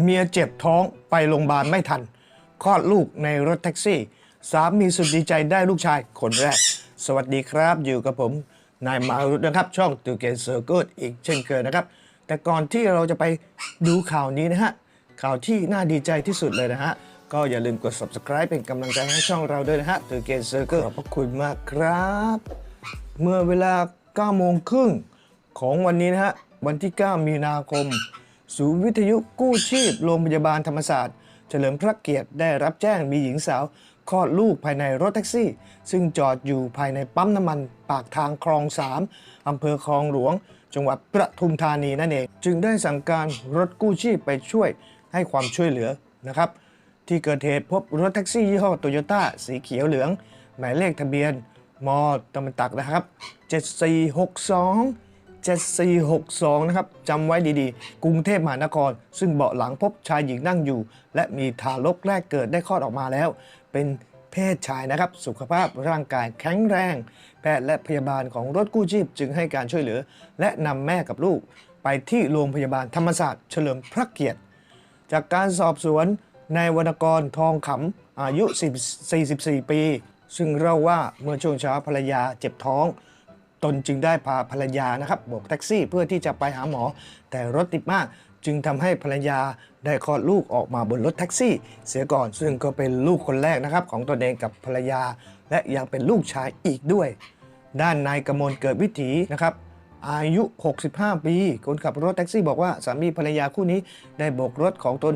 เมียเจ็บท้องไปโรงพยาบาลไม่ทัน คลอดลูกในรถแท็กซี่ สามีสุดดีใจได้ลูกชายคนแรก สวัสดีครับอยู่กับผม นายมารุตนะครับ ช่องตูเกนเซอร์กูดอีกเช่นเคยนะครับ แต่ก่อนที่เราจะไปดูข่าวนี้นะฮะ ข่าวที่น่าดีใจที่สุดเลยนะฮะ ก็อย่าลืมกด subscribe เป็นกำลังใจให้ช่องเราด้วยนะฮะตูเกนเซอร์กูดขอบพระคุณมากครับ เมื่อเวลา9โมงครึ่งของวันนี้นะฮะวันที่ 9 มีนาคม ศูนย์วิทยุกู้ชีพ โรงพยาบาลธรรมศาสตร์ เฉลิมพระเกียรติได้รับแจ้งมีหญิงสาวคลอดลูกภายในรถแท็กซี่ ซึ่งจอดอยู่ภายในปั๊มน้ำมันปากทางคลอง3อำเภอคลองหลวง จังหวัดประทุมธานีนั่นเอง จึงได้สั่งการรถกู้ชีพไปช่วยให้ความช่วยเหลือนะครับ ที่เกิดเหตุพบรถแท็กซี่ยี่ห้อโตโยต้าสีเขียวเหลือง หมายเลขทะเบียนมอตำตักนะครับ 7462 7462 นะครับจำไว้ดีๆ กรุงเทพมหานคร ซึ่งเบาะหลังพบชายหญิงนั่งอยู่ และมีทารกแรกเกิดได้คลอดออกมาแล้ว เป็นเพศชายนะครับ สุขภาพร่างกายแข็งแรง แพทย์และพยาบาลของรถกู้ชีพจึงให้การช่วยเหลือ และนำแม่กับลูก ไปที่โรงพยาบาลธรรมศาสตร์เฉลิมพระเกียรติ จากการสอบสวนนายวรรณกรทองขำอายุ 44 ปี ซึ่งเล่าว่าเมื่อช่วงเช้าภรรยาเจ็บท้อง ตนจึงได้พาภรรยานะครับโบกแท็กซี่เพื่อที่จะไปหาหมอ แต่รถติดมากจึงทำให้ภรรยาได้คลอดลูกออกมาบนรถแท็กซี่ เสียก่อนซึ่งก็เป็นลูกคนแรกนะครับของตนเองกับภรรยา และยังเป็นลูกชายอีกด้วย ด้านนายกมลเกิดวิถีนะครับอายุ 65 ปี คนขับรถแท็กซี่บอกว่าสามีภรรยาคู่นี้ได้โบกรถของตน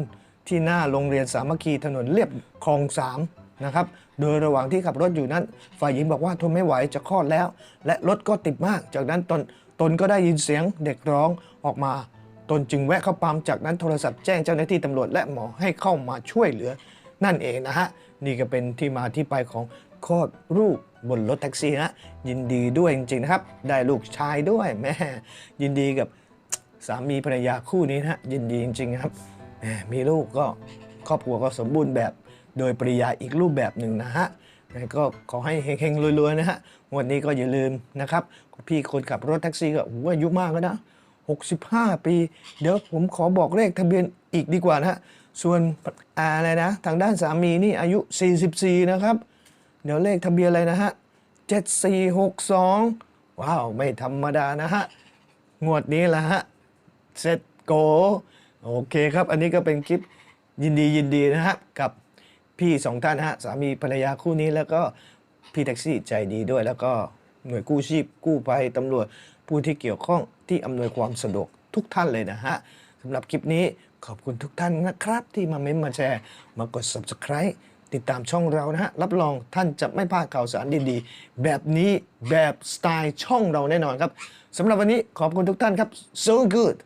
ที่หน้าโรงเรียนสามัคคีถนนเรียบคลองสาม นะครับ โดยระหว่างที่ขับรถอยู่นั้น ฝ่ายหญิงบอกว่าทนไม่ไหวจะคลอดแล้ว และรถก็ติดมาก จากนั้นตนตนก็ได้ยินเสียงเด็กร้องออกมา ตนจึงแวะเข้าปั๊มจากนั้นโทรศัพท์แจ้งเจ้าหน้าที่ตำรวจและหมอให้เข้ามาช่วยเหลือ นั่นเองนะฮะนี่ก็เป็นที่มาที่ไปของคลอดลูกบนรถแท็กซี่นะยินดีด้วยจริงๆนะครับ ได้ลูกชายด้วยแม่ยินดีกับสามีภรรยาคู่นี้นะฮะยินดีจริงๆครับแมมีลูกก็ครอบครัวก็สมบูรณ์แบบ โดยปริยายอีกรูปแบบหนึ่งนะฮะก็ขอให้เฮงๆรวยๆนะฮะวันนี้ก็อย่าลืมนะครับ พี่คนขับรถแท็กซี่ก็โอ้โหอายุมากแล้วนะ 65 ปี เดี๋ยวผมขอบอกเลขทะเบียนอีกดีกว่านะฮะส่วนอะไรนะ ทางด้านสามีนี่อายุ 44 นะครับ เดี๋ยวเลขทะเบียนอะไรนะฮะ 7462 ว้าว ไม่ธรรมดานะฮะ งวดนี้แหละฮะเสร็จโก โอเคครับ อันนี้ก็เป็นคลิปยินดียินดีนะฮะกับ พี่สองท่านฮะสามีภรรยาคู่นี้แล้วก็พี่แท็กซี่ใจดีด้วย แล้วก็หน่วยกู้ชีพกู้ภัยตำรวจผู้ที่เกี่ยวข้องที่อำนวยความสะดวกทุกท่านเลยนะฮะสำหรับคลิปนี้ขอบคุณทุกท่านนะครับ ที่มาเม้นมาแชร์ มากด subscribe ติดตามช่องเรานะฮะ รับรองท่านจะไม่พลาดข่าวสารดีๆ แบบนี้แบบสไตล์ช่องเราแน่นอนครับสำหรับวันนี้ขอบคุณทุกท่านครับ so good